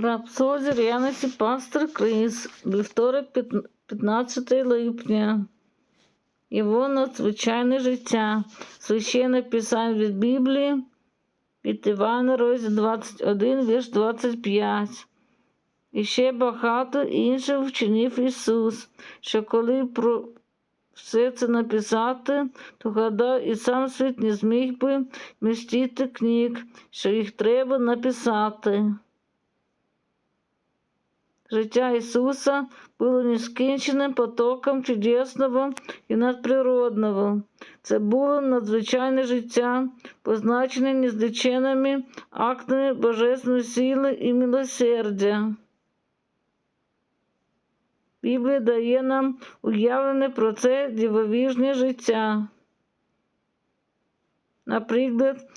Рапсодія Ряниці Пастор Крис, вівторок, 15 липня. Його надзвичайне життя. Священне писання від Біблії від Івана, розділ 21, вірш 25. І ще багато інших вчинив Ісус, що коли про все це написати, то гадав і сам світ не зміг би вмістити книг, що їх треба написати. Життя Ісуса було нескінченим потоком чудесного і надприродного. Це було надзвичайне життя, позначене незліченими актами божественної сили і милосердя. Біблія дає нам уявлене про це дивовижне життя. Наприклад,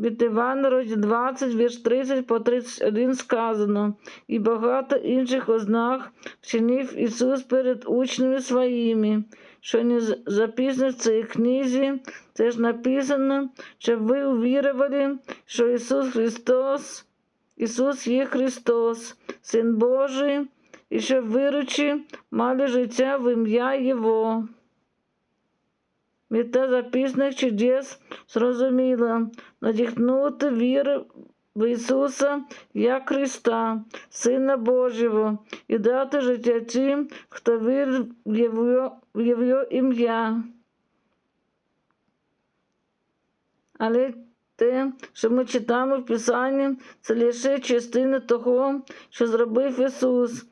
від Івана розділ 20, вірш 30 по 31 сказано, і багато інших ознак вчинив Ісус перед учнями своїми, що не записано в цій книзі, це ж написано, щоб ви увірували, що Ісус Христос, Ісус є Христос, Син Божий, і щоб виручи мали життя в ім'я Його. Мета записаних чудес зрозуміла, надихнути віру в Ісуса як Христа, Сина Божого, і дати життя тим, хто вірить в Його, в Його ім'я. Але те, що ми читаємо в Писанні, це лише частина того, що зробив Ісус.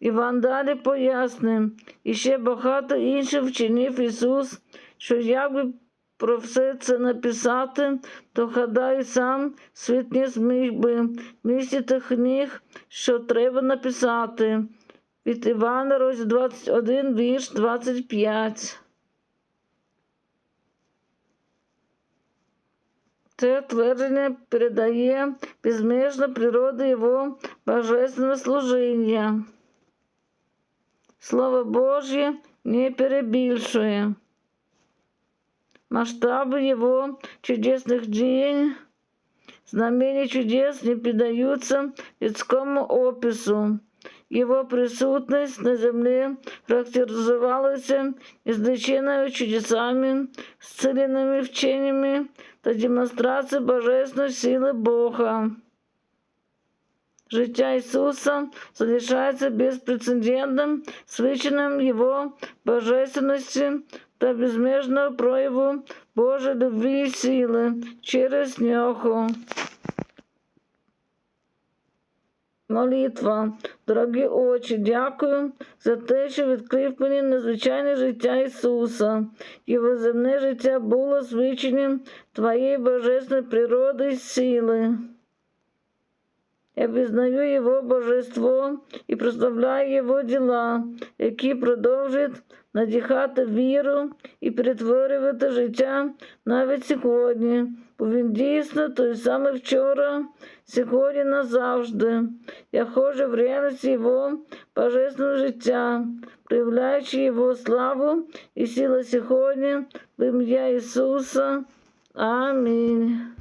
Іван далі пояснив, і ще багато інших вчинив Ісус, що якби про все це написати, то гадаю сам світ не зміг би містити книг, що треба написати. Від Івана, розділ 21, вірш 25. Це твердження передає безмежну природу його божественного служіння. Слово Божье не перебільшує. Масштабы его чудесных день, знамения чудес не придаются людскому опису. Его присутность на земле характеризовалась излеченными чудесами, исцеленными вчениями та демонстрацией божественной силы Бога. Життя Ісуса залишається безпрецедентним свідченням Його божественності та безмежного прояву Божої любві і сили через нього. Молитва, дорогі очі, дякую за те, що відкрив мені незвичайне життя Ісуса. Його земне життя було свідченням Твоєї божественної природи і сили. Я визнаю Его божество і прославляю Його діла, які продовжують надихати віру і перетворювати життя навіть сьогодні, бо він дійсно той самий вчора, сьогодні назавжди. Я ходжу в реальності Його божественного життя, проявляючи Його славу і силу сьогодні в ім'я Ісуса. Амінь.